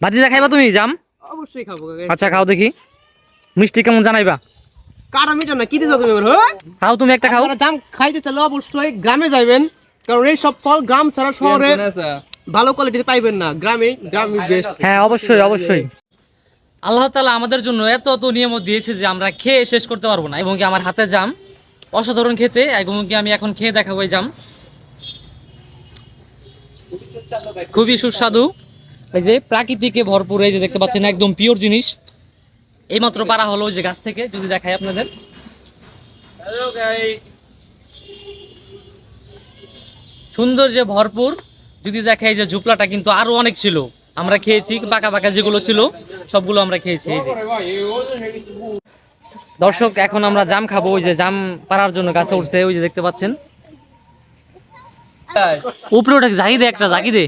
ভাতিজা খাইবা তুমি? জাম? অবশ্যই খাব আচ্ছা খাও দেখি। মিষ্টি কেমন জানাইবা? কাটা মিটা না কি দিছো তুমি এবার? খাও তুমি একটা খাও। জাম খাইতে চাইলে অবশ্যই গ্রামে যাবেন কারণ এই সব ফল গ্রাম ছাড়া শহরে ভালো কোয়ালিটিতে পাইবেন না গ্রামে গ্রামে বেস্ট হ্যাঁ অবশ্যই অবশ্যই। আল্লাহ তালা আমাদের জন্য এত এত নিয়ম দিয়েছে যে আমরা খেয়ে শেষ করতে পারব না এবং কি আমার হাতে জাম। অসাধারণ খেতে এবং কি আমি এখন খেয়ে দেখাবো এই জাম। খুবই সুস্বাদু। এই যে প্রাকৃতিকে ভরপুর এই যে দেখতে পাচ্ছেন একদম পিওর জিনিস। এইমাত্র পারা হলো ওই যে গাছ থেকে যদি দেখাই আপনাদের। সুন্দর যে ভরপুর। যদি দেখাই যে ঝুপলাটা কিন্তু আরও অনেক ছিল। আমরা খেয়েছি পাকা পাকা যেগুলো ছিল সবগুলো আমরা খেয়েছি। এই যে। দর্শক এখন আমরা জাম খাব ওই যে জাম পাড়ার জন্য গাছে উঠছে ওই যে দেখতে পাচ্ছেন। উপরে ওটা জাগি দে একটা জাগি দে।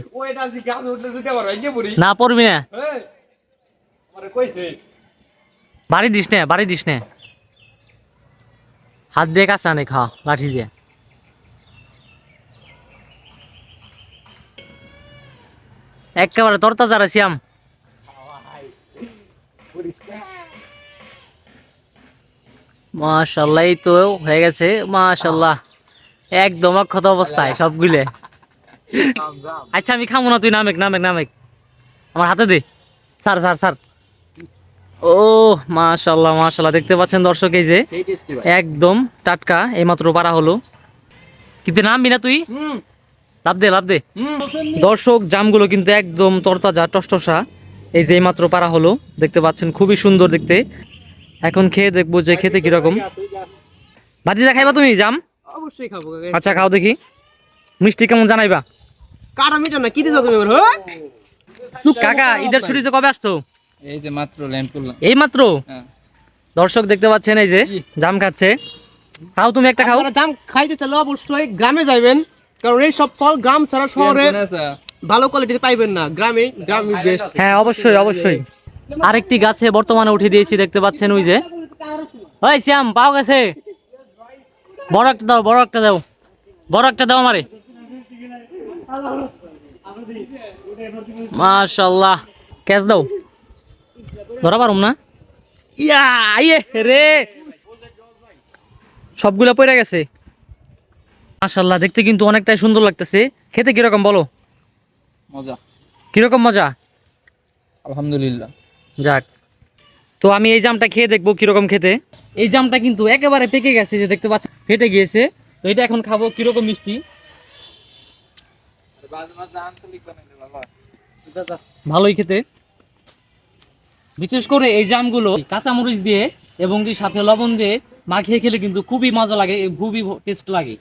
না পড়বি না। বাড়ি দিস না বাড়ি দিস না। হাত দিয়ে কাছে আনে খা লাঠি দিয়ে। একেবারে তরতা যারা শ্যাম মাশাল্লাহ এই তো হয়ে গেছে। মাশাল্লাহ। একদম অক্ষত অবস্থায় সবগুলো। আচ্ছা আমি খামো না তুই নামেক নামেক নামেক। আমার হাতে দে। স্যার স্যার স্যার ও মাশাল্লাহ মাশাল্লাহ দেখতে পাচ্ছেন দর্শক এই যে একদম টাটকা এইমাত্র পারা হলো। কিন্তু নামবি না তুই? লাভ দে লাভ দে। দর্শক জামগুলো কিন্তু একদম তরতাজা টসটসা। এই যে এইমাত্র পারা হলো দেখতে পাচ্ছেন খুবই সুন্দর দেখতে। এখন খেয়ে দেখব যে খেতে কীরকম। ভাতিজা খাইবা তুমি জাম? অবশ্যই খাব আচ্ছা খাও দেখি। মিষ্টি কেমন জানাইবা? কাটা মিটা না কি দিছো তুমি হ্যাঁ? কাকা ঈদের ছুটিতে কবে আসতো এই যে মাত্র ল্যান্ড করলাম। এই মাত্র? হ্যাঁ। দর্শক দেখতে পাচ্ছেন এই যে জাম খাচ্ছে। খাও তুমি একটা খাও। জাম খাইতে চাইলে অবশ্যই গ্রামে যাবেন কারণ এই সব ফল গ্রাম ছাড়া শহরে ভালো কোয়ালিটিতে পাইবেন না। গ্রামে গ্রামে বেস্ট হ্যাঁ অবশ্যই অবশ্যই। আরেকটি গাছে বর্তমানে উঠে দিয়েছি দেখতে পাচ্ছেন ওই যে। ওই শ্যাম পাও গেছে। বড় একটা দাও বড় একটা দাও। বড় একটা দাও আমারে। মাশাল্লাহ ক্যাচ দাও। ধরা পারুম না? ইয়া ইয়ে রে। সবগুলো পড়ে গেছে। মাশাল্লাহ দেখতে কিন্তু অনেকটাই সুন্দর লাগতেছে। খেতে কীরকম বলো? মজা। কীরকম মজা? আলহামদুলিল্লাহ। যাক। তো আমি এই জামটা খেয়ে দেখব কীরকম খেতে। এই জামটা কিন্তু একেবারে পেকে গেছে, যে দেখতে পাচ্ছেন, ফেটে গিয়েছে। তো এটা এখন খাব কীরকম মিষ্টি। ভালোই খেতে। বিশেষ করে এই জামগুলো কাঁচামরিচ দিয়ে এবং সাথে লবণ দিয়ে মাখিয়ে খেলে কিন্তু খুবই মজা লাগে, খুবই টেস্ট লাগে।